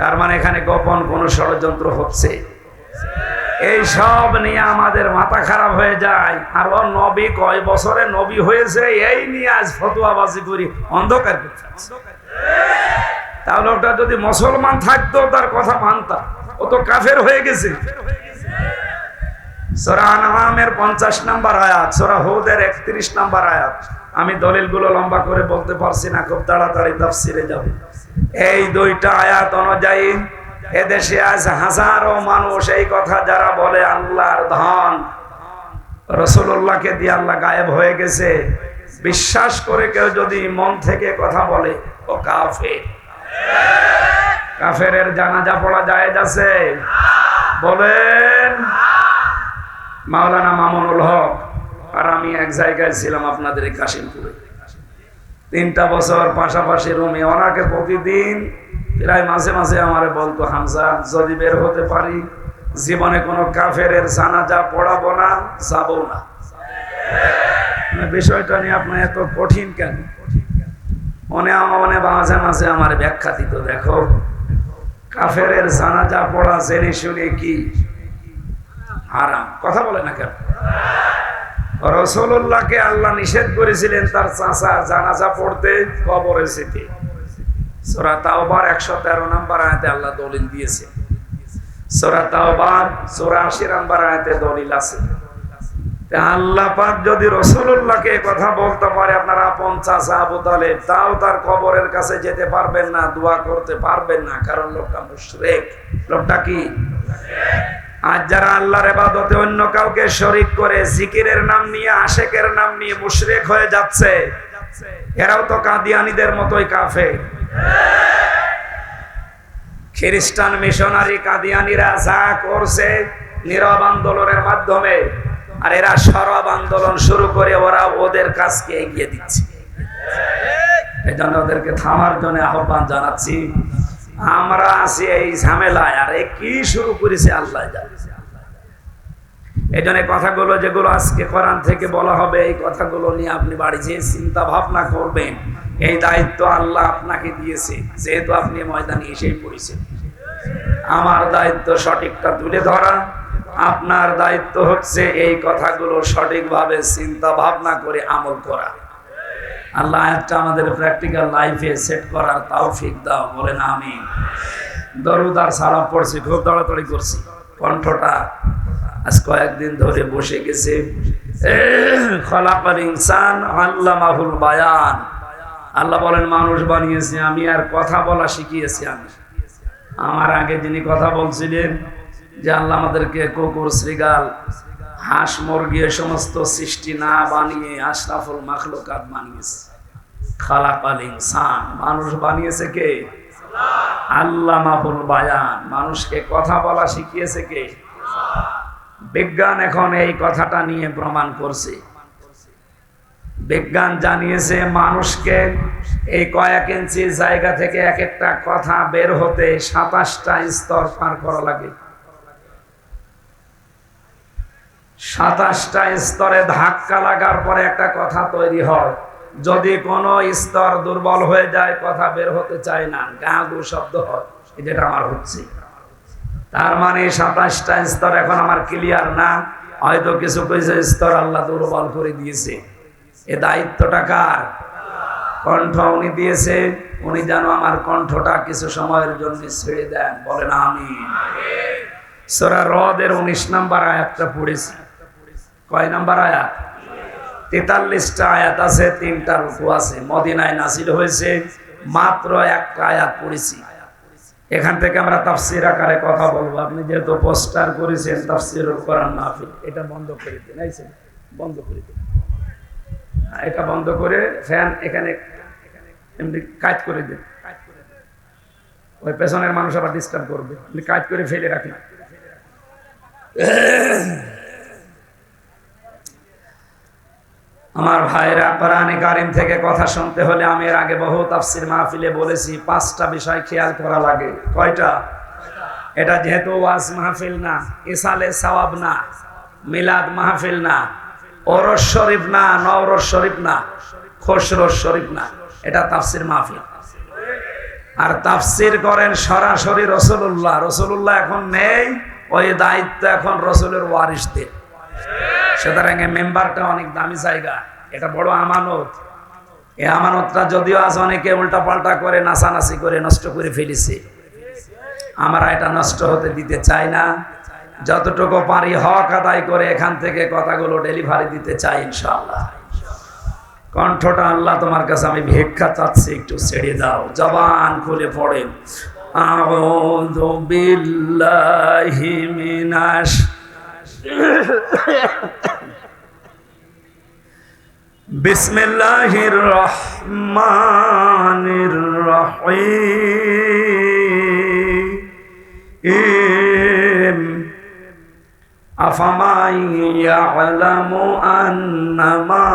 তার মানে এখানে গোপন কোন ষড়যন্ত্র হচ্ছে। এই সব নিয়ে আমাদের মাথা খারাপ হয়ে যায়। আর ও নবী কয় বছরে নবী হয়েছে, এই নিয়ে আজ ফতুয়াবাজি করি, অন্ধকার তাহলে ওটা যদি মুসলমান থাকতো, তার কথা মানতাম। ও তো কাফের হয়ে গেছে। সোরা আনহামের পঞ্চাশ নাম্বার আয়াত, সোরা হুদের একত্রিশ নাম্বার আয়াত। আমি দলিলগুলো লম্বা করে বলতে পারছি না, খুব তাড়াতাড়ি তাফসিরে যাব। এই দুইটা আয়াত অনুযায়ী এদেশে আজ হাজারো মানুষ এই কথা যারা বলে আল্লাহর ধন রসুল্লাহকে দিয়ে আল্লাহ গায়েব হয়ে গেছে। বিশ্বাস করে কেউ যদি মন থেকে কথা বলে, ও কাফে কাফের জানাজা পড়া যায় যাচ্ছে বলেন। মাওলানা মামুনুল হক, আর আমি এক জায়গায় ছিলাম আপনাদের কাশিমপুরে। তিনটা বছর পাশাপাশি রুমে ওনাকে প্রতিদিন প্রায় মাঝে মাঝে আমারে বলতো, হামজা, যদি বের হতে পারি, জীবনে কোনো কাফের জানাজা পড়াবো না, যাব না। মানে বিষয়টা নিয়ে আপনার এত কঠিন কেন? মনে মনে মাঝে মাঝে আমার ব্যাখ্যা দিত, দেখো কাফের জানাজা পড়া জেনে শুনে কি হারাম? কথা বলে না কেন? রসুল্লাহকে আল্লাহ নিষেধ করেছিলেন তার চাষা জানাজা পড়তে কবরে যেতে। সোরা তাওবার একশো তেরো আয়াতে আল্লাহ দলিল দিয়েছে। সোরা তাওবার আয়াতে দলিল আছে। যদি রসুল্লাহকে কথা বলতে পারে, আপনার আপন চাষা আবু তালেব, তাও তার কবরের কাছে যেতে পারবেন না, দোয়া করতে পারবেন না, কারণ লোকটা মুশরেক। লোকটা কি? আজ যারা আল্লাহর এবাদতে অন্য কাউকে শরিক করে জিকিরের নাম নিয়ে, আশেকের নাম নিয়ে মুশরেক হয়ে যাচ্ছে, এরাও তো কাদিয়ানিদের মতোই কাফে খ্রিস্টান মিশনারি কাদিয়ানিরা যা করছে নীরব আন্দোলনের মাধ্যমে, আর এরা সরব আন্দোলন শুরু করে ওরা ওদের কাজকে এগিয়ে দিচ্ছে। এই জন্য ওদেরকে থামার জন্য আহ্বান জানাচ্ছি। আমরা আছি এই ঝামেলায়, আর কি শুরু করেছে আল্লাহ এই জন্য কথাগুলো যেগুলো আজকে কোরআন থেকে বলা হবে, এই কথাগুলো নিয়ে আপনি বাড়ি যেয়ে চিন্তা ভাবনা করবেন। এই দায়িত্ব আল্লাহ আপনাকে দিয়েছে, যেহেতু আপনি ময়দানে এসেই পড়েছেন আমার দায়িত্ব সঠিকটা তুলে ধরা, আপনার দায়িত্ব হচ্ছে এই কথাগুলো সঠিকভাবে চিন্তা ভাবনা করে আমল করা। আল্লাহ একটা আমাদের প্র্যাকটিক্যাল লাইফে সেট করার তৌফিক দাও, বলেন আমি দরুদ আর সালাম পড়ছি, খুব তাড়াতাড়ি করছি। কণ্ঠটা আজ কয়েকদিন ধরে বসে গেছে। খলাকাল ইনসান আল্লামাহুল বায়ান। আল্লাহ বলেন, মানুষ বানিয়েছে, আমি আর কথা বলা শিখিয়েছি আমি। আমার আগে যিনি কথা বলছিলেন, যে আল্লাহ আমাদেরকে কুকুর শ্রীগাল হাঁস মুরগি এ সমস্ত সৃষ্টি না বানিয়ে আশরাফুল মাখলুকাত বানিয়েছে। খালাকাল ইনসান। মানুষ বানিয়েছে কে? আল্লাহ মাহুল বায়ান। মানুষকে কথা বলা শিখিয়েছে কে? বিজ্ঞান এখন এই কথাটা নিয়ে প্রমাণ করছে। বিজ্ঞান জানিয়েছে মানুষকে এই কয়েক ইঞ্চি জায়গা থেকে এক একটা কথা বের হতে সাতাশটা স্তর পার করা লাগে। সাতাশটা স্তরে ধাক্কা লাগার পরে একটা কথা তৈরি হয়। যদি কোনো স্তর দুর্বল হয়ে যায়, কথা বের হতে চায় না। গা গু শব্দ হয়। যেটা আমার হচ্ছে। তার মানে সাতাশটা স্তর এখন আমার ক্লিয়ার না। হয়তো কিছু কিছু স্তর আল্লাহ দুর্বল করে দিয়েছে। এ দায়িত্বটা কার? কণ্ঠ উনি দিয়েছে, উনি যেন আমার কণ্ঠটা কিছু সময়ের জন্য ছেড়ে দেন। বলেন আমি সোরা হ্রদের উনিশ নাম্বার আয়াতটা পড়েছি। কয় নাম্বার আয়াত? তেতাল্লিশটা আয়াত আছে, তিনটা রুকু আছে। মদিনায় নাসিল হয়েছে, মাত্র একটা আয়াত পড়েছি। এখান থেকে আমরা তাফসির আকারে কথা বলব। আপনি যেহেতু পোস্টার করেছেন, তাফসির কোরআন মাহফিল, এটা বন্ধ করে দিন বন্ধ করে দিন। এটা বন্ধ করে ফ্যান এখানে এমনি কাজ করে দিন। ওই পেছনের মানুষ আবার ডিস্টার্ব করবে। আপনি কাজ করে ফেলে রাখেন। আমার ভাইরা কোরআনে কারিম থেকে কথা শুনতে হলে আমি এর আগে বহু তাফসির মাহফিলে বলেছি, পাঁচটা বিষয় খেয়াল করা লাগে। কয়টা? এটা যেহেতু ওয়াজ মাহফিল না ইসালে সওয়াব না, মিলাদ মাহফিল না, ওরস শরীফ না, নওরস শরীফ না, খসরস শরীফ না, এটা তাফসির মাহফিল। আর তাফসির করেন সরাসরি রসুল্লাহ রসুল্লাহ এখন নেই, ওই দায়িত্ব এখন রসুলের ওয়ারিসদের সুতরাং মেম্বারটা অনেক দামি জায়গা। এটা বড় আমানত। এই আমানতটা যদিও আজ অনেকে উল্টা পাল্টা করে, নাচানাচি করে, নষ্ট করে ফেলেছে। আমরা এটা নষ্ট হতে দিতে চাই না। যতটুকু পারি হক আদায় করে এখান থেকে কথাগুলো ডেলিভারি দিতে চাই ইনশাআল্লাহ। কণ্ঠটা আল্লাহ তোমার কাছে আমি ভিক্ষা চাচ্ছি, একটু ছেড়ে দাও। জবান খুলে পড়েন। আউযু বিল্লাহি মিনাশ بسم الله الرحمن الرحيم أفمن يعلم أنما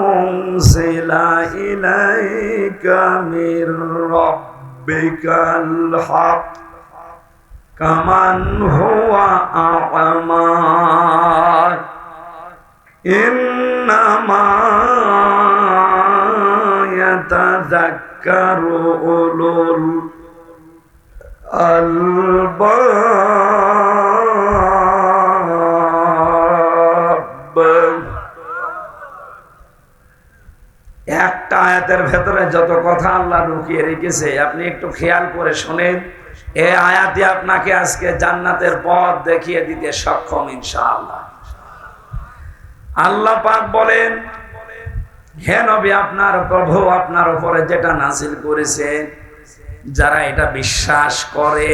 أنزل إليك من ربك الحق কমন হুয়া আমা ইন্নামা একটা আয়াতের ভেতরে যত কথা আল্লাহ লুকিয়ে রেখেছে, আপনি একটু খেয়াল করে শোনেন। এই আয়াতে আপনাকে আজকে জান্নাতের পথ দেখিয়ে দিতে সক্ষম, ইনশাআল্লাহ। আল্লাহ পাক বলেন, হে নবী, আপনার প্রভু আপনার উপরে যেটা নাজিল করেছে, যারা এটা বিশ্বাস করে,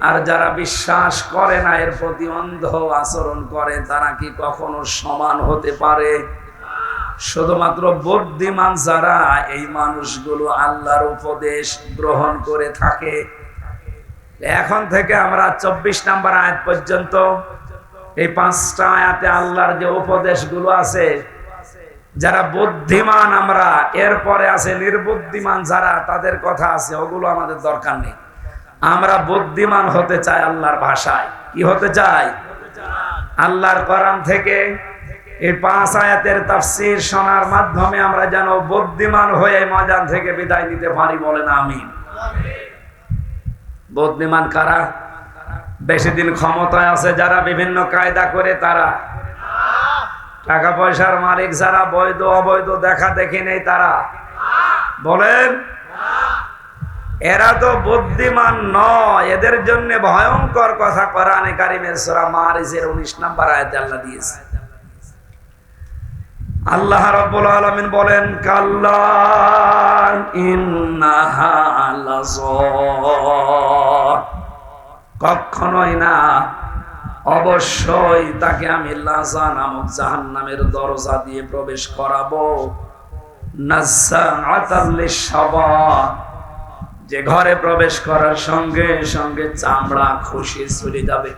আর যারা বিশ্বাস করে না, এর প্রতি অন্ধ আচরণ করে, তারা কি কখনো সমান হতে পারে? শুধুমাত্র বুদ্ধিমান যারা, এই মানুষগুলো আল্লাহর উপদেশ গ্রহণ করে থাকে। এখন থেকে আমরা চব্বিশ নাম্বার আয়াত পর্যন্ত এই পাঁচটা আয়াতে আল্লাহর যে উপদেশগুলো আছে, যারা বুদ্ধিমান আমরা, এরপরে আছে নির্বুদ্ধিমান যারা, তাদের কথা আছে, ওগুলো আমাদের দরকার নেই। আমরা বুদ্ধিমান হতে চাই আল্লাহর ভাষায়। কি হতে চাই? আল্লাহর করান থেকে এই পাঁচ আয়াতের তাফসির শোনার মাধ্যমে আমরা যেন বুদ্ধিমান হয়ে ময়দান থেকে বিদায় নিতে পারি বলেন, আমিন। বুদ্ধিমান কারা? বেশি দিন ক্ষমতায় আছে যারা বিভিন্ন কায়দা করে তারা। টাকা পয়সার মালিক যারা বৈধ, অবৈধ দেখা দেখি নেই তারা। বলেন, এরা তো বুদ্ধিমান নয়, এদের জন্য ভয়ঙ্কর কথা কোরআনে কারিমের সূরা মারিজের 19 নাম্বার আয়াতে আল্লাহ দিয়েছে। আল্লাহ রাব্বুল আলামিন বলেন, কাল্লা ইন্নাহা কখনোই না, অবশ্যই তাকে আমি লাজা নামক জাহান্নামের দরজা দিয়ে প্রবেশ করাবো। যে ঘরে প্রবেশ করার সঙ্গে সঙ্গে চামড়া খুশি চলে যাবে।